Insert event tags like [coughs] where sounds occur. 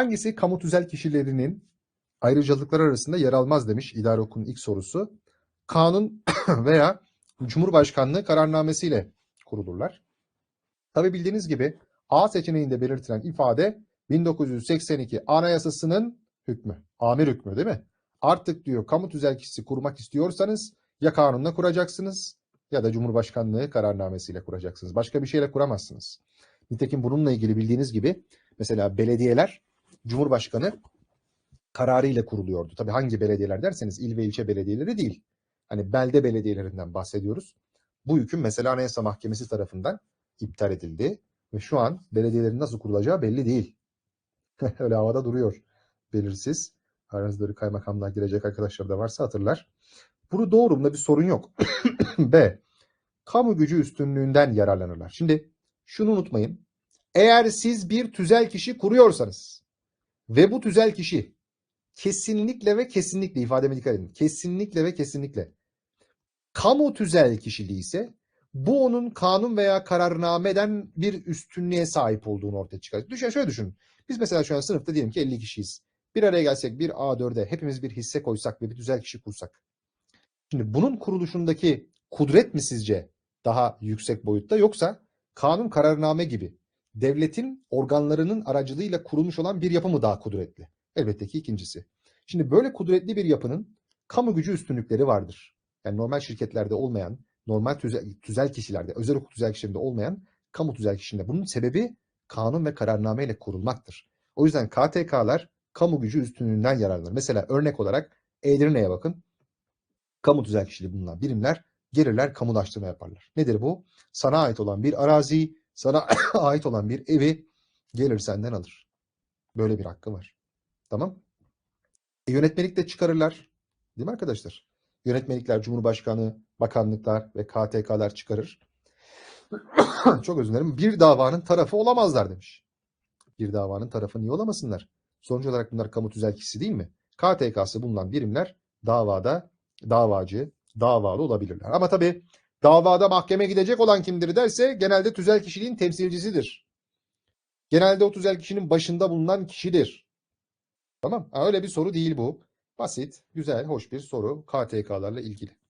Hangisi kamu tüzel kişilerinin ayrıcalıkları arasında yer almaz demiş idare okulunun ilk sorusu. Kanun [coughs] veya Cumhurbaşkanlığı kararnamesiyle kurulurlar. Tabi bildiğiniz gibi A seçeneğinde belirtilen ifade 1982 Anayasası'nın hükmü. Amir hükmü değil mi? Artık diyor kamu tüzel kişisi kurmak istiyorsanız ya kanunla kuracaksınız ya da Cumhurbaşkanlığı kararnamesiyle kuracaksınız. Başka bir şeyle kuramazsınız. Nitekim bununla ilgili bildiğiniz gibi mesela belediyeler Cumhurbaşkanı kararıyla kuruluyordu. Tabii hangi belediyeler derseniz il ve ilçe belediyeleri değil. Hani belde belediyelerinden bahsediyoruz. Bu hüküm mesela Anayasa Mahkemesi tarafından iptal edildi ve şu an belediyelerin nasıl kurulacağı belli değil. [laughs] Öyle havada duruyor. Belirsiz. Aranızda bir kaymakamlığa girecek arkadaşlar da varsa hatırlar. Bunu doğrumda bir sorun yok. [clears throat] B. Kamu gücü üstünlüğünden yararlanırlar. Şimdi şunu unutmayın. Eğer siz bir tüzel kişi kuruyorsanız ve bu tüzel kişi kesinlikle ve kesinlikle ifademe dikkat edin. Kesinlikle ve kesinlikle kamu tüzel kişiliği ise bu onun kanun veya kararnameden bir üstünlüğe sahip olduğunu ortaya çıkarır. Düşün, şöyle düşünün. Biz mesela şu an sınıfta diyelim ki 50 kişiyiz. Bir araya gelsek bir A4'e hepimiz bir hisse koysak ve bir tüzel kişi kursak. Şimdi bunun kuruluşundaki kudret mi sizce daha yüksek boyutta yoksa kanun kararname gibi devletin organlarının aracılığıyla kurulmuş olan bir yapı mı daha kudretli? Elbette ki ikincisi. Şimdi böyle kudretli bir yapının kamu gücü üstünlükleri vardır. Yani normal şirketlerde olmayan, normal tüzel, tüzel kişilerde, özel hukuk tüzel kişilerinde olmayan kamu tüzel kişiliğinde. Bunun sebebi kanun ve kararname ile kurulmaktır. O yüzden KTK'lar kamu gücü üstünlüğünden yararlanır. Mesela örnek olarak Edirne'ye bakın. Kamu tüzel kişiliği bulunan birimler gelirler kamulaştırma yaparlar. Nedir bu? Sana ait olan bir arazi, sana [coughs] ait olan bir evi gelir senden alır. Böyle bir hakkı var. Tamam? E, yönetmelik de çıkarırlar. Değil mi arkadaşlar? Yönetmelikler, Cumhurbaşkanı, bakanlıklar ve KTK'lar çıkarır. [coughs] Çok özür dilerim. Bir davanın tarafı olamazlar demiş. Bir davanın tarafı niye olamasınlar? Sonuç olarak bunlar kamu tüzel kişisi değil mi? KTK'sı bulunan birimler davada davacı, davalı olabilirler. Ama tabii davada mahkeme gidecek olan kimdir derse genelde tüzel kişiliğin temsilcisidir. Genelde o tüzel kişinin başında bulunan kişidir. Tamam. Öyle bir soru değil bu. Basit, güzel, hoş bir soru KTK'larla ilgili.